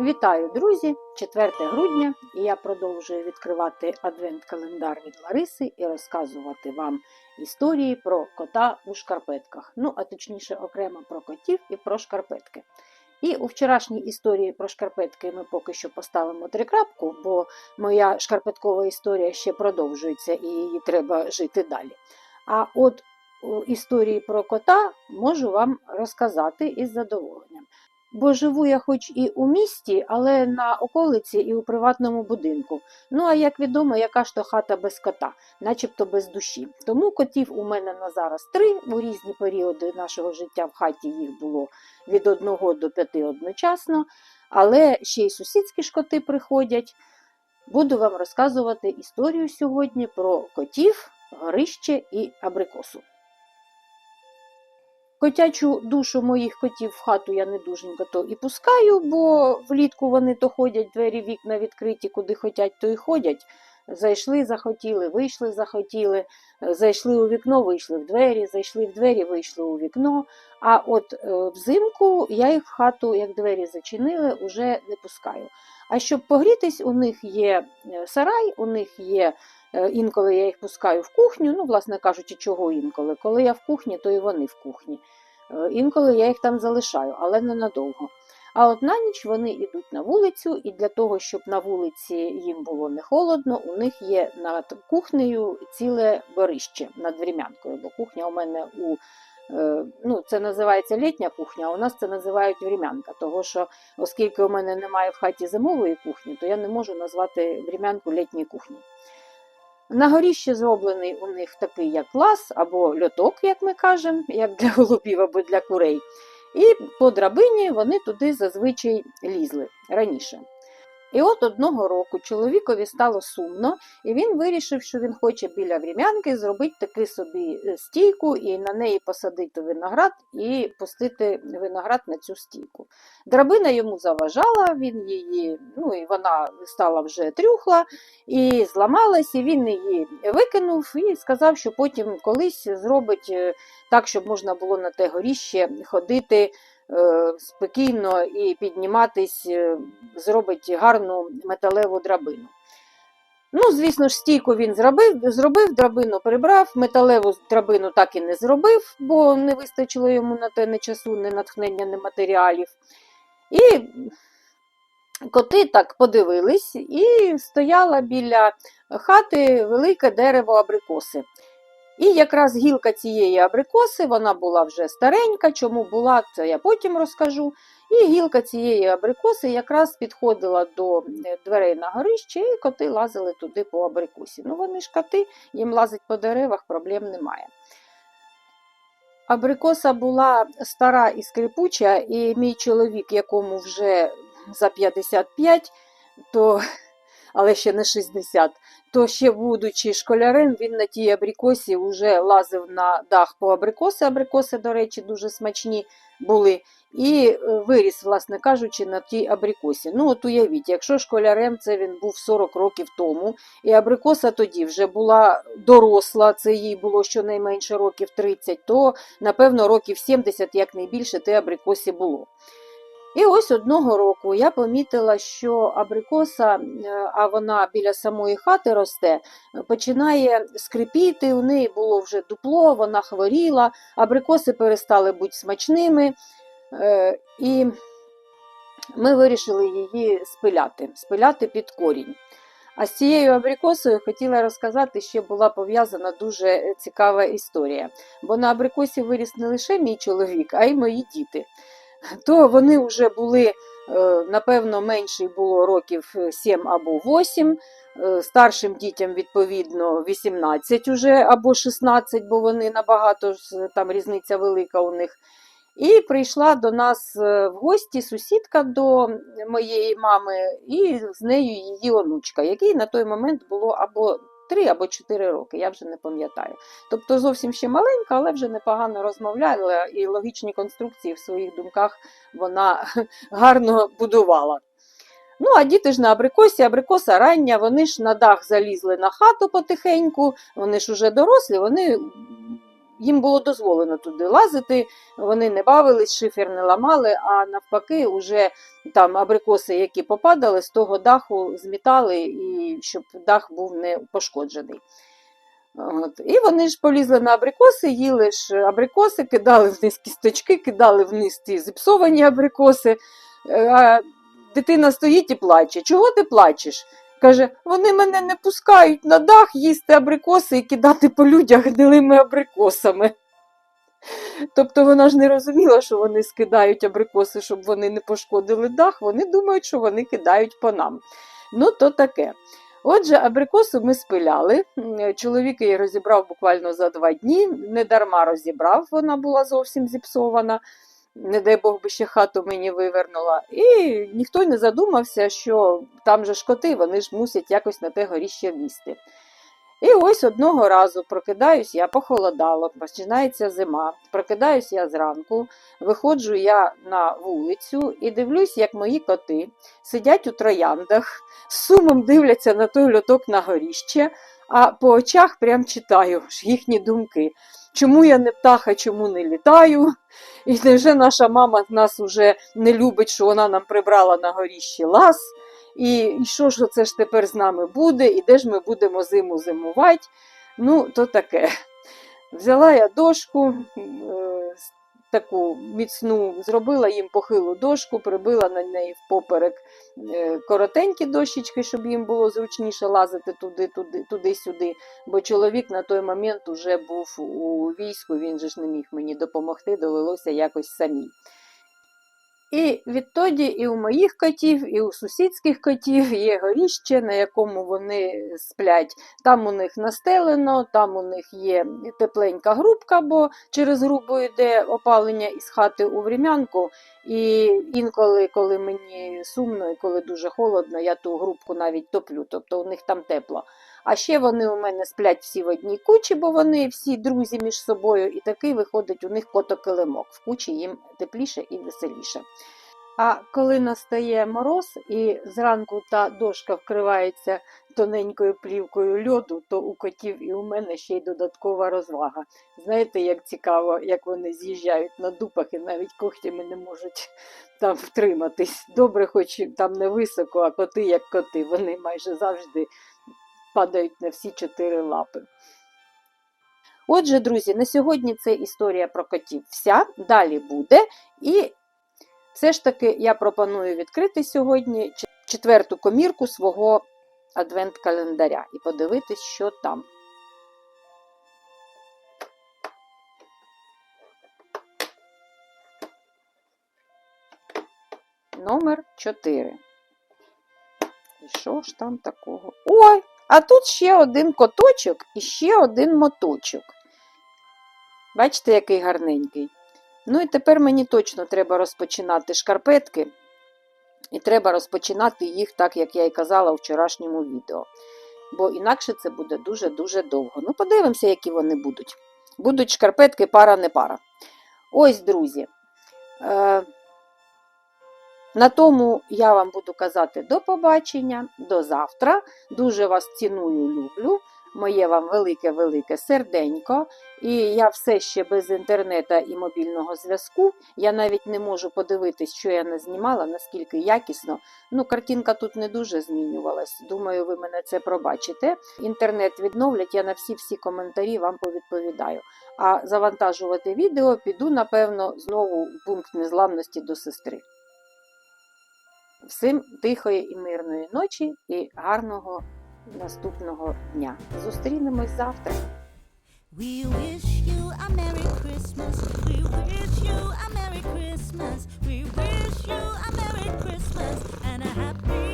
Вітаю, друзі! 4 грудня і я продовжую відкривати адвент-календар від Лариси і розказувати вам історії про кота у шкарпетках. Ну, а точніше, окремо про котів і про шкарпетки. І у вчорашній історії про шкарпетки ми поки що поставимо трикрапку, бо моя шкарпеткова історія ще продовжується і її треба жити далі. А от у історії про кота можу вам розказати із задоволенням. Бо живу я хоч і у місті, але на околиці і у приватному будинку. Ну а як відомо, яка ж то хата без кота, начебто без душі. Тому котів у мене на зараз три. У різні періоди нашого життя в хаті їх було від одного до п'яти одночасно. Але ще й сусідські ж коти приходять. Буду вам розказувати історію сьогодні про котів, горище і абрикосу. Котячу душу моїх котів в хату я не дуженько то і пускаю, бо влітку вони то ходять, двері вікна відкриті, куди хотять, то і ходять. Зайшли, захотіли, вийшли, захотіли, зайшли у вікно, вийшли в двері, зайшли в двері, вийшли у вікно. А от е, взимку я їх в хату, як двері зачинили, уже не пускаю. А щоб погрітись, у них є е, сарай, у них є. Е, Інколи я їх пускаю в кухню, ну, власне кажучи, чого інколи. Коли я в кухні, то і вони в кухні. Е, Інколи я їх там залишаю, але ненадовго. А от на ніч вони йдуть на вулицю, і для того, щоб на вулиці їм було не холодно, у них є над кухнею ціле горище над врем'янкою, бо кухня у мене у е, ну, це називається літня кухня, а у нас це називають врем'янка. Того що, оскільки у мене немає в хаті зимової кухні, то я не можу назвати врем'янку літньою кухнею. На горіще зроблений у них такий як лаз або льоток, як ми кажемо, як для голубів або для курей. І по драбині вони туди зазвичай лізли раніше. І от одного року чоловікові стало сумно, і він вирішив, що він хоче біля врем'янки зробити таки собі е, стійку і на неї посадити виноград і пустити виноград на цю стійку. Драбина йому заважала, він її, ну і вона стала вже трюхла і зламалась, і він її викинув і сказав, що потім колись зробить е, так, щоб можна було на те горіще ходити спокійно і підніматись, е, зробить гарну металеву драбину. Ну, звісно ж, стійку він зробив, зробив, драбину прибрав, металеву драбину так і не зробив, бо не вистачило йому на те ні часу, ні натхнення, ні матеріалів. І коти так подивились, і стояла біля хати велике дерево абрикоси. І якраз гілка цієї абрикоси, вона була вже старенька, чому була, це я потім розкажу. І гілка цієї абрикоси якраз підходила до е, дверей на горище, і коти лазили туди по абрикосі. Ну, вони ж коти, їм лазить по деревах, проблем немає. Абрикоса була стара і скрипуча, і мій чоловік, якому вже за 55, то, але ще не 60, то ще, будучи школярем, він на тій абрикосі вже лазив на дах по абрикоси. Абрикоси, до речі, дуже смачні були. І е, виріс, власне кажучи, на тій абрикосі. Ну, от уявіть, якщо школярем це він був 40 років тому, і абрикоса тоді вже була доросла, це їй було щонайменше років 30, то, напевно, років 70, як найбільше, те абрикосі було. І ось одного року я помітила, що абрикоса, е, а вона біля самої хати росте, починає скрипіти, у неї було вже дупло, вона хворіла, абрикоси перестали бути смачними. Е, І ми вирішили її спиляти, спиляти під корінь. А з цією абрикосою хотіла розказати, що була пов'язана дуже цікава історія. Бо на абрикосі виріс не лише мій чоловік, а й мої діти то вони вже були, е, напевно, менший було років 7 або 8, е, старшим дітям, відповідно, 18 уже або 16, бо вони набагато там різниця велика у них. І прийшла до нас е, в гості сусідка до моєї мами, і з нею її онучка, якій на той момент було або 3 або 4 роки, я вже не пам'ятаю. Тобто зовсім ще маленька, але вже непогано розмовляла, і логічні конструкції в своїх думках вона гарно будувала. Ну, а діти ж на абрикосі, абрикоса рання, вони ж на дах залізли на хату потихеньку, вони ж уже дорослі, вони їм було дозволено туди лазити, вони не бавились, шифер не ламали, а навпаки, уже там абрикоси, які попадали, з того даху змітали, і щоб дах був не пошкоджений. От. І вони ж полізли на абрикоси, їли ж абрикоси, кидали вниз кісточки, кидали вниз ті зіпсовані абрикоси. Е, А дитина стоїть і плаче. Чого ти плачеш? Каже, вони мене не пускають на дах їсти абрикоси і кидати по людях гнилими абрикосами. Тобто вона ж не розуміла, що вони скидають абрикоси, щоб вони не пошкодили дах. Вони думають, що вони кидають по нам. Ну, то таке. Отже, абрикосу ми спиляли. Чоловік її розібрав буквально за два дні. Не дарма розібрав, вона була зовсім зіпсована. Не дай Бог би ще хату мені вивернула. І ніхто не задумався, що там же ж коти, вони ж мусять якось на те горіще влізти. І ось одного разу прокидаюсь, я похолодало, починається зима. Прокидаюсь я зранку, виходжу я на вулицю і дивлюсь, як мої коти сидять у трояндах, з сумом дивляться на той льоток на горіще, а по очах прям читаю їхні думки. Чому я не птаха, чому не літаю? І невже наша мама нас уже не любить, що вона нам прибрала на горіщі лаз? І, і що ж це ж тепер з нами буде, і де ж ми будемо зиму зимувати? Ну, то таке. Взяла я дошку, е, таку міцну, зробила їм похилу дошку, прибила на неї впоперек е, коротенькі дощечки, щоб їм було зручніше лазити туди, туди, туди-сюди. Бо чоловік на той момент уже був у війську, він же ж не міг мені допомогти, довелося якось самій. І відтоді і у моїх котів, і у сусідських котів є горіще, на якому вони сплять. Там у них настелено, там у них є тепленька грубка, бо через грубу йде опалення із хати у врем'янку. І інколи, коли мені сумно і коли дуже холодно, я ту грубку навіть топлю, тобто у них там тепло. А ще вони у мене сплять всі в одній кучі, бо вони всі друзі між собою, і такий виходить у них котокилимок. В кучі їм тепліше і веселіше. А коли настає мороз і зранку та дошка вкривається тоненькою плівкою льоду, то у котів і у мене ще й додаткова розвага. Знаєте, як цікаво, як вони з'їжджають на дупах і навіть когтями не можуть там втриматись. Добре, хоч там не високо, а коти як коти, вони майже завжди падають на всі чотири лапи. Отже, друзі, на сьогодні це історія про котів вся. Далі буде. І все ж таки я пропоную відкрити сьогодні четверту комірку свого адвент-календаря і подивитись, що там. Номер 4. І що ж там такого? Ой, а тут ще один коточок і ще один моточок. Бачите, який гарненький. Ну і тепер мені точно треба розпочинати шкарпетки. І треба розпочинати їх так, як я і казала у вчорашньому відео. Бо інакше це буде дуже-дуже довго. Ну, подивимося, які вони будуть. Будуть шкарпетки пара не пара. Ось, друзі. Е, на тому я вам буду казати до побачення, до завтра. Дуже вас ціную, люблю. Моє вам велике-велике серденько. І я все ще без інтернету і мобільного зв'язку. Я навіть не можу подивитись, що я не знімала, наскільки якісно. Ну, картинка тут не дуже змінювалась. Думаю, ви мене це пробачите. Інтернет відновлять, я на всі-всі коментарі вам повідповідаю. А завантажувати відео піду, напевно, знову в пункт незламності до сестри. Всім тихої і мирної ночі і гарного наступного дня. Зустрінемось завтра. We wish you a Merry Christmas. We wish you a Merry Christmas. We wish you a Merry Christmas and a happy